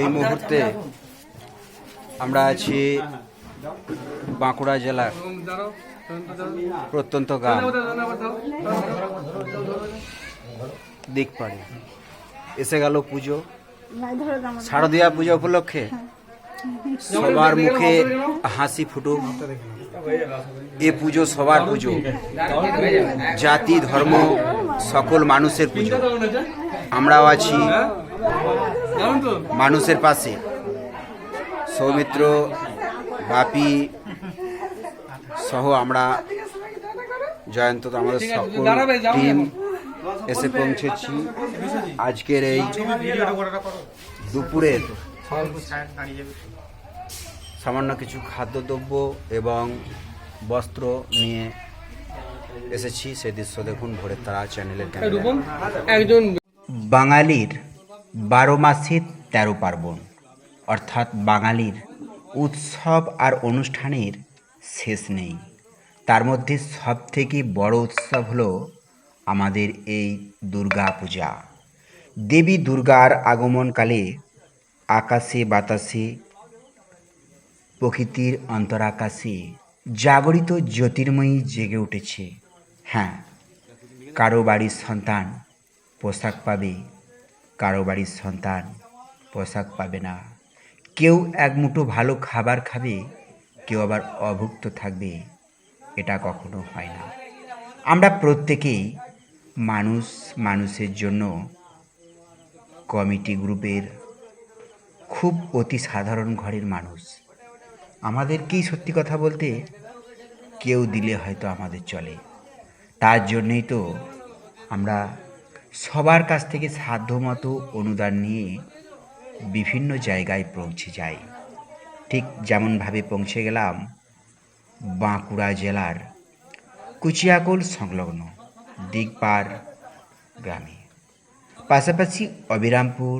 এই মুহূর্তে আমরা আছি বাঁকুড়া জেলার প্রত্যন্ত গ্রাম। দিকপাড়ে এসে গেল পুজো। শারদীয়া পুজো উপলক্ষে সবার মুখে হাসি ফুটুক। এ পুজো সবার পুজো। জাতি ধর্ম সকল মানুষের পুজো। আমরাও আছি মানুষের পাশে। সৌমিত্র বাপি সহ আমরা জয়ন্ত আমাদের সকল টিম এসে পৌঁছেছি। আজকের এই দুপুরের সামান্য কিছু খাদ্যদ্রব্য এবং বস্ত্র নিয়ে এসেছি। সেই দৃশ্য দেখুন ভোরের তারা চ্যানেলের একজন বাঙালির বারো মাসে তেরো পার্বণ অর্থাৎ বাঙালির উৎসব আর অনুষ্ঠানের শেষ নেই। তার মধ্যে সবথেকে বড় উৎসব হলো আমাদের এই দুর্গা পূজা দেবী দুর্গার আগমনকালে আকাশে বাতাসে প্রকৃতির অন্তরাকাশে জাগরিত জ্যোতির্ময়ী জেগে উঠেছে। হ্যাঁ কারও বাড়ির সন্তান পোশাক পাবে কারও বাড়ির সন্তান পোশাক পাবে না। কেউ এক মুঠো ভালো খাবার খাবে, কেউ আবার অভুক্ত থাকবে, এটা কখনো হয় না। আমরা প্রত্যেকেই মানুষ, মানুষের জন্য কমিটি গ্রুপের খুব অতি সাধারণ ঘরের মানুষ। আমাদেরকেই সত্যি কথা বলতে কেউ দিলে হয়তো আমাদের চলে। তার জন্যেই তো আমরা সবার কাছ থেকে সাধ্যমতো অনুদান নিয়ে বিভিন্ন জায়গায় পৌঁছে যাই। ঠিক যেমনভাবে পৌঁছে গেলাম বাঁকুড়া জেলার কুচিয়াকোল সংলগ্ন দিগপার গ্রামে। পাশাপাশি অবিরামপুর,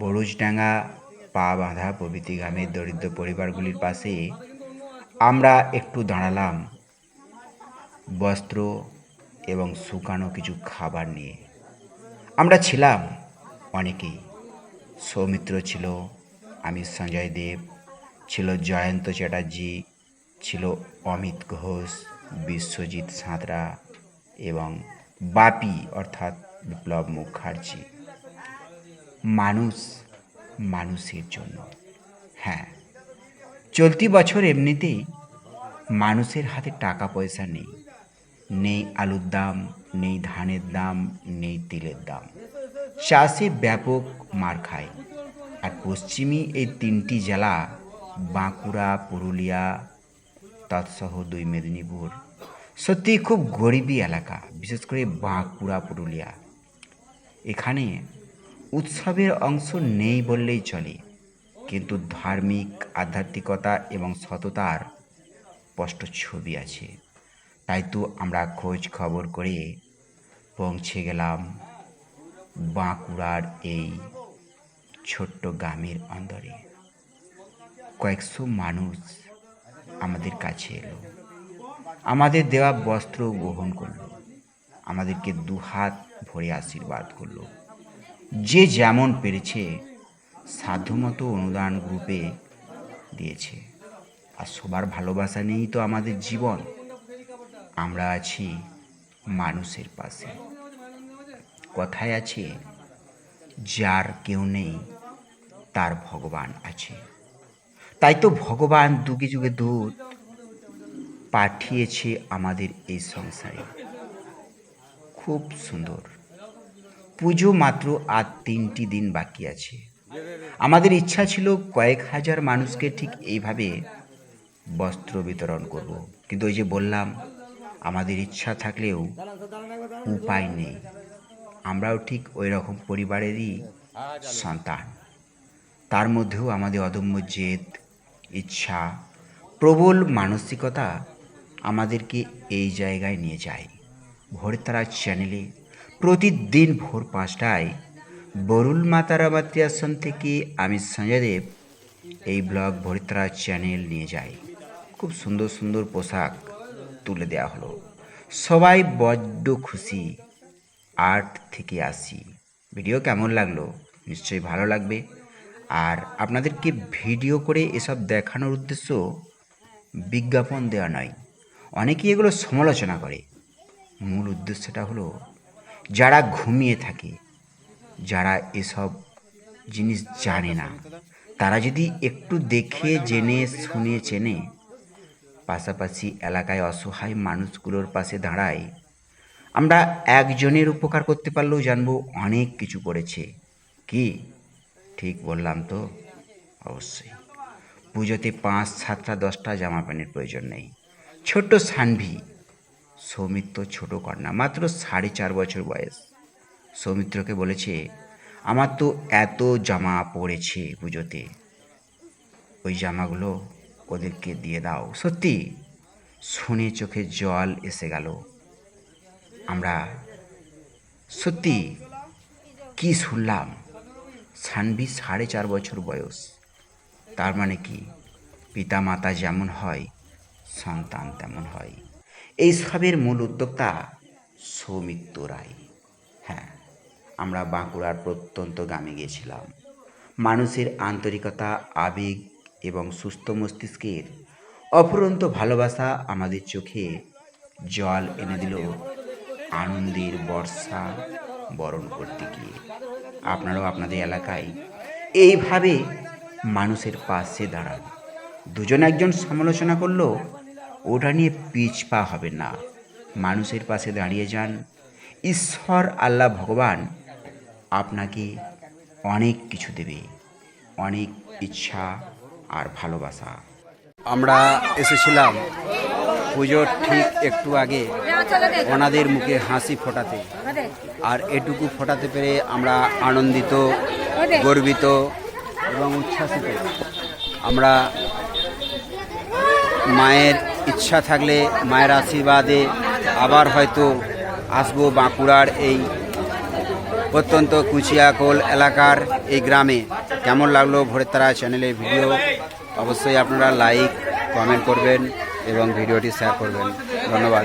বড়ুজডাঙ্গা পা বাঁধা প্রভৃতি গ্রামের দরিদ্র পরিবারগুলির পাশে আমরা একটু দাঁড়ালাম। বস্ত্র এবং শুকানো কিছু খাবার নিয়ে। আমরা ছিলাম অনেকেই। সৌমিত্র ছিল আমি সঞ্জয় দেব, ছিল জয়ন্ত চ্যাটার্জি, ছিল অমিত ঘোষ, বিশ্বজিৎ সাঁতরা এবং বাপি অর্থাৎ বিপ্লব মুখার্জি। মানুষ মানুষের জন্য। হ্যাঁ চলতি বছর এমনিতেই মানুষের হাতে টাকা পয়সা নেই। নেই আলুর দাম, নেই ধানের দাম, নেই তেলের দাম। চাষে ব্যাপক মার খায়। আর পশ্চিমী এই তিনটি জেলা, বাঁকুড়া, পুরুলিয়া তৎসহ দুই মেদিনীপুর সত্যি খুব গরিবী এলাকা। বিশেষ করে বাঁকুড়া, পুরুলিয়া। এখানে উৎসবের অংশ নেই বললেই চলে। কিন্তু ধার্মিক, আধ্যাত্মিকতা এবং সততার স্পষ্ট ছবি আছে। তাই তো আমরা খোঁজ খবর করে পৌঁছে গেলাম বাঁকুড়ার এই ছোট্ট গ্রামের অন্দরে। কয়েকশো মানুষ আমাদের কাছে এলো। আমাদের দেওয়া বস্ত্র গ্রহণ করল। আমাদেরকে দুহাত ভরে আশীর্বাদ করল। যে যেমন পেরেছে, সাধ্যমতো অনুদান গ্রুপে দিয়েছে। আর সবার ভালোবাসা নিয়েই তো আমাদের জীবন। আমরা আছি মানুষের পাশে। কথায় আছে, যার কেউ নেই, তার ভগবান আছে। তাই তো ভগবান দুগে যুগে দূত পাঠিয়েছে আমাদের এই সংসারে। খুব সুন্দর। পুজো মাত্র আর তিনটি দিন বাকি আছে। আমাদের ইচ্ছা ছিল কয়েক হাজার মানুষকে ঠিক এইভাবে বস্ত্র বিতরণ করব। কিন্তু ওই যে বললাম, আমাদের ইচ্ছা থাকলেও উপায় নেই। আমরাও ঠিক ওই রকম পরিবারেরই সন্তান। তার মধ্যেও আমাদের অদম্য জেদ, ইচ্ছা, প্রবল মানসিকতা আমাদেরকে এই জায়গায় নিয়ে যায়। ভোরের তারা চ্যানেলে প্রতিদিন ভোর পাঁচটায় বরুল মাতারাবাতি আসন থেকে আমি সঞ্জয় দেব এই ব্লগ ভরিত্রা চ্যানেল নিয়ে যাই খুব সুন্দর সুন্দর পোশাক তুলে দেওয়া হলো। সবাই বড্ড খুশি, আর্ট থেকে আসি। ভিডিও কেমন লাগল? নিশ্চয়ই ভালো লাগবে। আর আপনাদেরকে ভিডিও করে এসব দেখানোর উদ্দেশ্য বিজ্ঞাপন দেওয়া নয়, অনেকেই এগুলো সমালোচনা করে। মূল উদ্দেশ্যটা হলো যারা ঘুমিয়ে থাকে, যারা এসব জিনিস জানে না, তারা যদি একটু দেখে, জেনে, শুনে, চেনে, পাশাপাশি এলাকায় অসহায় মানুষগুলোর পাশে দাঁড়ায়, আমরা একজনের উপকার করতে পারলেও জানব অনেক কিছু করেছে। কি? ঠিক বললাম তো? অবশ্যই। পুজোতে পাঁচ, সাতটা, দশটা জামা প্যান্টের প্রয়োজন নেই। ছোট্ট সানভি সৌমিত্র ছোট কন্যা, মাত্র সাড়ে চার বছর বয়স। সৌমিত্রকে বলেছে, আমার তো এত জামা পড়েছে পুজোতে। ওই জামাগুলো ওদেরকে দিয়ে দাও। সত্যি, শুনে চোখে জল এসে গেল। আমরা সত্যি কি শুনলাম? সানভি সাড়ে চার বছর বয়স। তার মানে কি পিতা মাতা যেমন হয়, সন্তান তেমন হয়। এই সবের মূল উদ্যোক্তা সৌমিত্র রায়। হ্যাঁ আমরা বাঁকুড়ার প্রত্যন্ত গ্রামে গিয়েছিলাম। মানুষের আন্তরিকতা, আবেগ এবং সুস্থ মস্তিষ্কের অফুরন্ত ভালোবাসা আমাদের চোখে জল এনে দিল আনন্দের বর্ষা বরণ করতে গিয়ে। আপনারাও আপনাদের এলাকায় এইভাবে মানুষের পাশে দাঁড়ান। দুজন একজন সমালোচনা করল ওটা নিয়ে পিছপা হবে না। মানুষের পাশে দাঁড়িয়ে যান। ঈশ্বর আল্লাহ ভগবান আপনাকে অনেক কিছু দেবে, অনেক ইচ্ছা আর ভালোবাসা। আমরা এসেছিলাম পুজোর ঠিক একটু আগে ওনাদের মুখে হাসি ফোটাতে। আর এটুকু ফোটাতে পেরে আমরা আনন্দিত, গর্বিত এবং উচ্ছ্বাসিত। আমরা মায়ের ইচ্ছা থাকলে মায়ের আশীর্বাদে আবার হয়তো আসব বাঁকুড়ার এই অত্যন্ত কুচিয়াকোল এলাকার এই গ্রামে। কেমন লাগল ভোরের তারা চ্যানেলের ভিডিও? অবশ্যই আপনারা লাইক, কমেন্ট করবেন এবং ভিডিওটি শেয়ার করবেন। ধন্যবাদ।